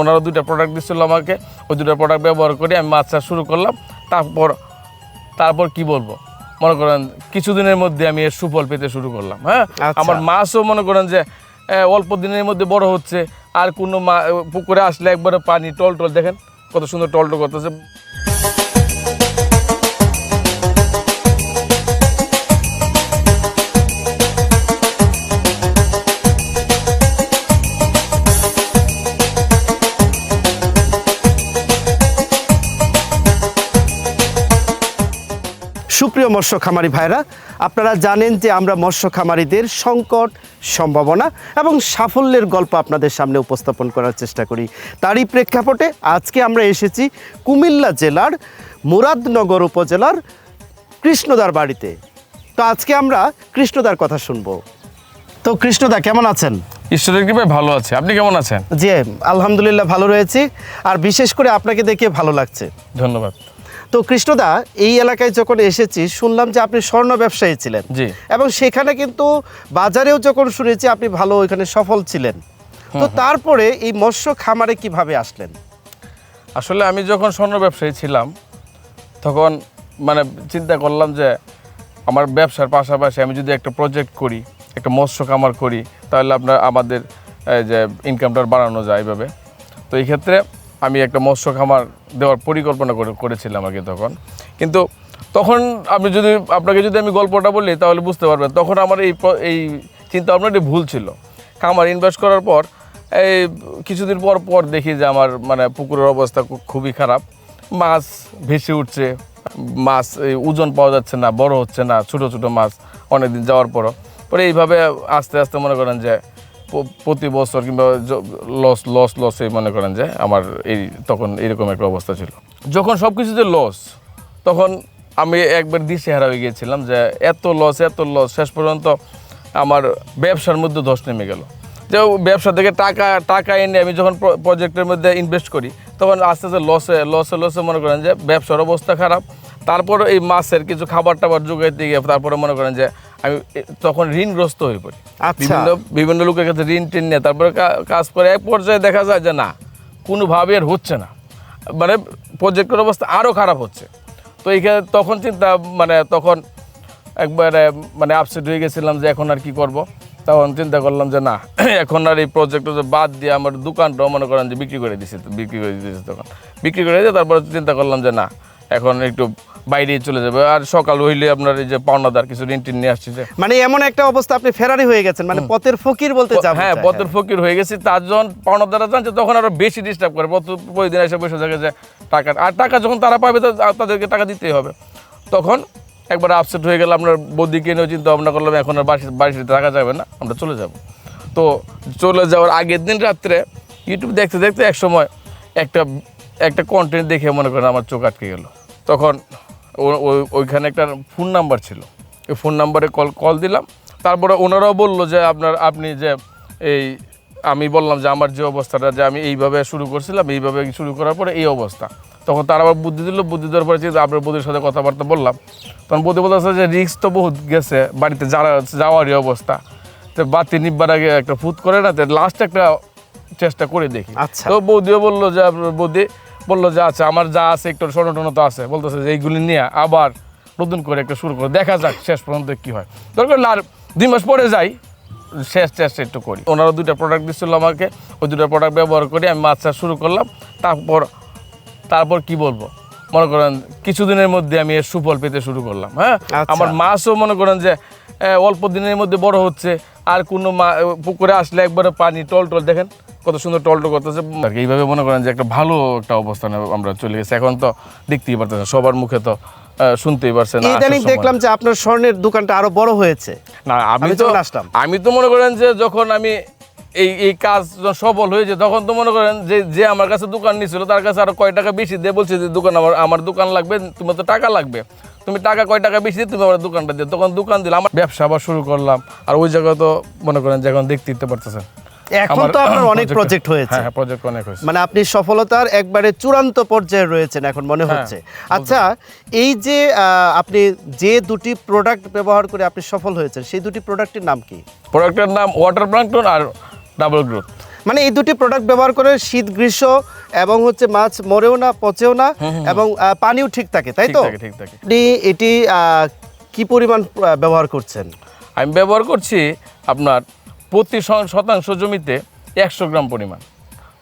ওনারা দুইটা প্রোডাক্ট দিচ্ছিল আমাকে ওই দুটা প্রোডাক্ট ব্যবহার করে আমি মাছ চাষ শুরু করলাম। তারপর তারপর কি বলব? মনে করেন কিছুদিনের মধ্যে আমি এর সুফল পেতে শুরু করলাম হ্যাঁ? আচ্ছা। আমার মাছও মনে করেন যে অল্প দিনের মধ্যে বড় হচ্ছে। আর কোনো মা পুকুরে আসলে একবারে পানি টল টল দেখেন কত সুন্দর টল টল করতেছে। সুপ্রিয় মৎস্য খামারি ভাইরা আপনারা জানেন যে আমরা মৎস্য খামারিদের সংকট সম্ভাবনা এবং সাফল্যের গল্প আপনাদের সামনে উপস্থাপন করার চেষ্টা করি। তারই প্রেক্ষাপটে আজকে আমরা এসেছি কুমিল্লা জেলার মুরাদনগর উপজেলার কৃষ্ণদার বাড়িতে। তো আজকে আমরা কৃষ্ণদার কথা শুনব। তো কৃষ্ণদা কেমন আছেন? ঈশ্বরের কৃপায় ভালো আছে। আপনি কেমন আছেন? জি আলহামদুলিল্লাহ ভালো রয়েছি। আর বিশেষ করে আপনাকে দেখে ভালো লাগছে। ধন্যবাদ। তো কৃষ্ণদা এই এলাকায় যখন এসেছি শুনলাম যে আপনি স্বর্ণ ব্যবসায়ী ছিলেন। জি। এবং সেখানে কিন্তু বাজারেও যখন শুনেছি আপনি ভালো ওইখানে সফল ছিলেন। তো তারপরে এই মৎস্য খামারে কীভাবে আসলেন? আসলে আমি যখন স্বর্ণ ব্যবসায়ী ছিলাম তখন মানে চিন্তা করলাম যে আমার ব্যবসার পাশাপাশি আমি যদি একটা প্রজেক্ট করি একটা মৎস্য খামার করি তাহলে আপনার আমাদের এই যে ইনকামটা বাড়ানো যায় এইভাবে তো এই ক্ষেত্রে আমি একটা মৎস্য খামার দেওয়ার পরিকল্পনা করে, করেছিলাম আগে তখন। কিন্তু তখন আপনি যদি, আপনাকে যদি আমি গল্পটা বলি, তাহলে বুঝতে পারবেন, তখন আমার এই এই চিন্তা ভাবনাটি ভুল ছিল। খামার ইনভেস্ট করার পর, এই কিছুদিন পর পর দেখি যে আমার মানে পুকুরের অবস্থা খুবই খারাপ। মাছ ভেসে উঠছে, মাছ এই ওজন পাওয়া যাচ্ছে না, বড় হচ্ছে না, ছোট ছোট মাছ অনেকদিন যাওয়ার পরও। পরে এইভাবে আস্তে আস্তে মনে করেন যে প্রতি বছর কিংবা লস লস লসে মনে করেন যে আমার এই তখন এরকম একটা অবস্থা ছিল। যখন সব কিছুতে লস তখন আমি একবার দিশেহারা হয়ে গিয়েছিলাম যে এত লস এত লস শেষ পর্যন্ত আমার ব্যবসার মধ্যে ধস নেমে গেল। যে ব্যবসা থেকে টাকা টাকা এনে আমি যখন প্র- প্রজেক্টের মধ্যে ইনভেস্ট করি, তখন আস্তে আস্তে লসে লসে লসে মনে করেন যে ব্যবসার অবস্থা খারাপ। তারপর এই মাছের কিছু খাবার টাবার যোগাইতে গিয়ে তারপরে মনে করেন যে আমি তখন ঋণগ্রস্ত হয়ে পড়ি। আচ্ছা। বিভিন্ন বিভিন্ন লোকের কাছে ঋণ টিন নিয়ে তারপরে কাজ করে এক পর্যায়ে দেখা যায় যে না কোনোভাবে আর হচ্ছে না। মানে প্রজেক্টের অবস্থা আরও খারাপ হচ্ছে। তো এইখানে তখন চিন্তা মানে তখন একবারে মানে আপসেট হয়ে গেছিলাম যে এখন আর কি করব। তখন চিন্তা করলাম যে না এখন আর এই প্রজেক্টটা বাদ দিয়ে আমার দোকানটাও মনে করেন যে বিক্রি করে দিছি বিক্রি করে দিয়েছি তখন। বিক্রি করে দিয়ে তারপর চিন্তা করলাম যে না এখন একটু বাইরে চলে যাবে। আর সকাল হইলে আপনার এই যে পাওনাদার কিছু ঋণ টিন নিয়ে আসছে মানে এমন একটা অবস্থা আপনি ফেরারি হয়ে গেছেন মানে পথের ফকির বলতে যাব হ্যাঁ পথের ফকির হয়ে গেছি তার যখন পাওনা দ্বারা জানছে তখন আরও বেশি ডিস্টার্ব করে। প্রত- প্রতিদিন এসে বসে থাকে যে টাকা আর টাকা যখন তারা পাবে তো তাদেরকে টাকা দিতেই হবে। তখন একবার আপসেট হয়ে গেল আপনার বৌদিকে নিয়েও চিন্তা ভাবনা করলাম এখন আর বাড়ি বাড়িতে থাকা যাবে না আমরা চলে যাব। তো চলে যাওয়ার আগের দিন রাত্রে ইউটিউব দেখতে দেখতে এক সময় একটা একটা কন্টেন্ট দেখে মনে করেন আমার চোখ আটকে গেল। তখন ওইখানে একটা ফোন নাম্বার ছিল। ওই ফোন নাম্বারে কল কল দিলাম। তারপরে ওনারাও বলল যে আপনার আপনি যে এই আমি বললাম যে আমার যে অবস্থাটা যে আমি এইভাবে শুরু করছিলাম এইভাবে শুরু করার পরে এই অবস্থা। তখন তার আবার বুদ্ধি দিল বুদ্ধি দেওয়ার পরে চিন্তা আপনার বৌদির সাথে কথাবার্তা বললাম তখন বৌদি বলতেছে যে রিক্স তো বহুত গেছে বাড়িতে যারা যাওয়ারই অবস্থা। তো বাতি নিব্বার আগে একটা ফুট করে না তো লাস্ট একটা চেষ্টা করে দেখি। আচ্ছা। তো বৌদিও বলল যে আপনার বৌদি বলল যে আচ্ছা আমার যা আছে একটু স্বর্ণ টর্ণ তো আছে। বলতেছে যে এইগুলি নিয়ে আবার নতুন করে একটা শুরু করে। দেখা যাক শেষ পর্যন্ত কি হয়। দরকার হলে আর দুই মাস পরে যাই শেষ চেষ্টা একটু করি। ওনারা দুইটা প্রোডাক্ট দিচ্ছিল আমাকে ওই দুটো প্রোডাক্ট ব্যবহার করে আমি মাছ চাষ শুরু করলাম। তারপর তারপর কি বলব? মনে করেন কিছুদিনের মধ্যে আমি এর সুফল পেতে শুরু করলাম হ্যাঁ? আচ্ছা। আমার মাছও মনে করেন যে অল্প দিনের মধ্যে বড় হচ্ছে। আর কোনো মা- পুকুরে আসলে একবারে পানি টল টল দেখেন কত সুন্দর টল টল করতেছে। আর কি এইভাবে মনে করেন যে একটা ভালো একটা অবস্থানে আমরা চলে গেছি। এখন তো দেখতেই পারতেছেন সবার মুখে তো শুনতেই পারছেন ইদানিং দেখলাম যে আপনার স্বর্ণের দোকানটা আরও বড় হয়েছে। না আমি তো আসলাম। আমি তো মনে করেন যে যখন আমি এই এই কাজ সফল হয়েছে তখন তো মনে করেন যে যে আমার কাছে দোকান নিয়েছিল তার কাছে আরও কয় টাকা বেশি দিয়ে বলছে যে দোকান আমার আমার দোকান লাগবে তোমার তো টাকা লাগবে। তুমি টাকা কয় টাকা বেশি দিয়ে তুমি আমার দোকানটা দিয়ে তখন দোকান দিলাম আমার ব্যবসা আবার শুরু করলাম। আর ওই জায়গায় তো মনে করেন যে এখন দেখতে পারতেছেন এখন তো আপনার অনেক প্রজেক্ট হয়েছে। হ্যাঁ প্রজেক্ট অনেক হয়েছে। মানে আপনি সফলতার একবারে চূড়ান্ত পর্যায়ে রয়েছেন এখন মনে হচ্ছে। আচ্ছা এই যে আপনি যে দুটি প্রোডাক্ট ব্যবহার করে আপনি সফল হয়েছেন সেই দুটি প্রোডাক্টের নাম কি? প্রোডাক্টের নাম ওয়াটার প্লান্টন আর ডাবল গ্রোথ মানে এই দুটি প্রোডাক্ট ব্যবহার করে শীত গ্রীষ্ম এবং হচ্ছে মাছ মরেও না পচেও না এবং পানিও ঠিক থাকে তাই ঠিক তো? থাকে ঠিক থাকে। আপনি এটি আহ, কি পরিমাণ ব্যবহার করছেন? আমি ব্যবহার করছি আপনার প্রতি শতাংশ জমিতে একশো গ্রাম পরিমাণ।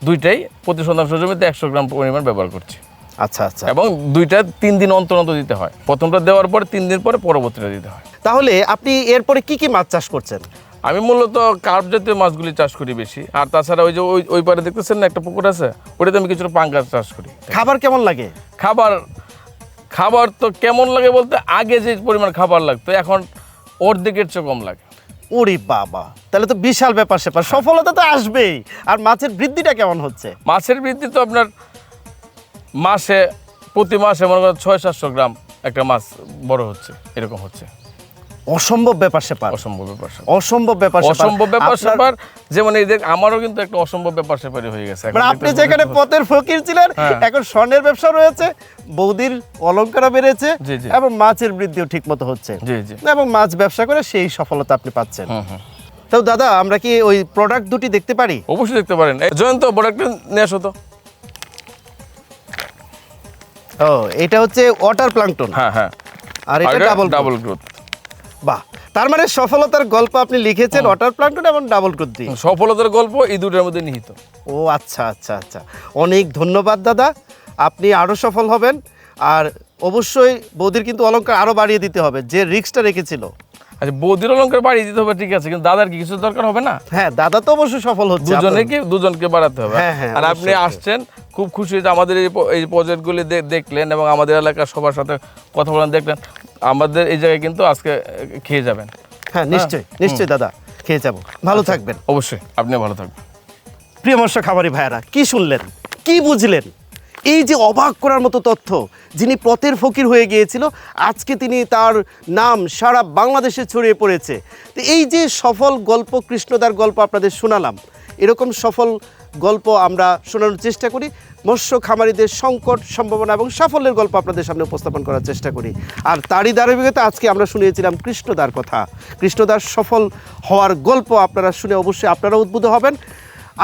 দুইটাই প্রতি শতাংশ জমিতে একশো গ্রাম পরিমাণ ব্যবহার করছি। আচ্ছা আচ্ছা। এবং দুইটা তিন দিন অন্তর অন্তর দিতে হয়। প্রথমটা দেওয়ার পরে তিন দিন পরে পরবর্তীটা দিতে হয়। তাহলে আপনি এরপরে কি কি মাছ চাষ করছেন? আমি মূলত কার্প জাতীয় মাছগুলি চাষ করি বেশি। আর তাছাড়া ওই যে ওই ওই পারে দেখতেছেন না একটা পুকুর আছে? ওটাতে আমি কিছুটা পাঙ্গাস চাষ করি। খাবার কেমন লাগে? খাবার খাবার তো কেমন লাগে বলতে আগে যে পরিমাণ খাবার লাগতো এখন অর্ধেকের চেয়ে কম লাগে। ওরে বাবা তাহলে তো বিশাল ব্যাপার সেপার সফলতা তো আসবেই। আর মাছের বৃদ্ধিটা কেমন হচ্ছে? মাছের বৃদ্ধি তো আপনার মাসে প্রতি মাসে মনে করেন ছয় সাতশো গ্রাম একটা মাছ বড় হচ্ছে এরকম হচ্ছে। অসম্ভব ব্যাপার স্যাপার। অসম্ভব ব্যাপার অসম্ভব ব্যাপার। অসম্ভব ব্যাপার স্যাপার যেমন এই দেখ আমারও কিন্তু একটা অসম্ভব ব্যাপার স্যাপারই হয়ে গেছে। মানে আপনি যেখানে পথের ফকির ছিলেন হ্যাঁ। এখন স্বর্ণের ব্যবসা রয়েছে বৌদির অলঙ্কার বেড়েছে। এবং মাছের বৃদ্ধিও ঠিক মতো হচ্ছে এবং মাছ ব্যবসা করে সেই সফলতা আপনি পাচ্ছেন। হুম হুম। তো দাদা আমরা কি ওই প্রোডাক্ট দুটি দেখতে পারি? অবশ্যই দেখতে পারেন। জয়ন্ত একটা নিয়ে আসো তো। ও এটা হচ্ছে ওয়াটার প্লাঙ্কটন হ্যাঁ হ্যাঁ। আর এটা ডাবল ডাবল গ্রোথ বাহ। তার মানে সফলতার গল্প আপনি লিখেছেন ওয়াটার প্লাঙ্কটন এবং ডাবল দিয়ে। সফলতার গল্প এই দুটোর মধ্যে নিহিত। ও আচ্ছা আচ্ছা আচ্ছা। অনেক ধন্যবাদ দাদা। আপনি আরও সফল হবেন। আর অবশ্যই বৌদির কিন্তু অলংকার আরও বাড়িয়ে দিতে হবে। যে রিক্সটা রেখেছিল। আচ্ছা বৌদির অলঙ্কার বাড়িয়ে দিতে হবে ঠিক আছে কিন্তু দাদার কি কিছু দরকার হবে না? হ্যাঁ দাদা তো অবশ্যই সফল হচ্ছে দুজনে কি দুজনকে বাড়াতে হবে। হ্যাঁ, হ্যাঁ, আর আপনি আসছেন খুব খুশি যে আমাদের এই প্রজেক্টগুলি দেখলেন এবং আমাদের এলাকার সবার সাথে কথা বলেন দেখলেন। আমাদের এই জায়গায় কিন্তু আজকে খেয়ে যাবেন। হ্যাঁ নিশ্চয়ই নিশ্চয়ই দাদা খেয়ে যাব। ভালো থাকবেন। অবশ্যই আপনি ভালো থাকবেন। প্রিয় মৎস্য খামারি ভাইয়ারা কি শুনলেন? কি বুঝলেন? এই যে অবাক করার মতো তথ্য যিনি পথের ফকির হয়ে গিয়েছিল আজকে তিনি তার নাম সারা বাংলাদেশে ছড়িয়ে পড়েছে। তো এই যে সফল গল্প কৃষ্ণদার গল্প আপনাদের শোনালাম এরকম সফল গল্প আমরা শোনানোর চেষ্টা করি। মৎস্য খামারিদের সংকট সম্ভাবনা এবং সাফল্যের গল্প আপনাদের সামনে উপস্থাপন করার চেষ্টা করি। আর তারই ধারাবাহিকতা আজকে আমরা শুনিয়েছিলাম কৃষ্ণদার কথা। কৃষ্ণদার সফল হওয়ার গল্প আপনারা শুনে অবশ্যই আপনারা উদ্বুদ্ধ হবেন।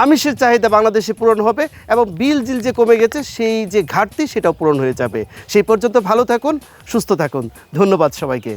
আমিষের চাহিদা বাংলাদেশে পূরণ হবে এবং বিল জিল যে কমে গেছে, সেই যে ঘাটতি সেটাও পূরণ হয়ে যাবে। সেই পর্যন্ত ভালো থাকুন, সুস্থ থাকুন। ধন্যবাদ সবাইকে।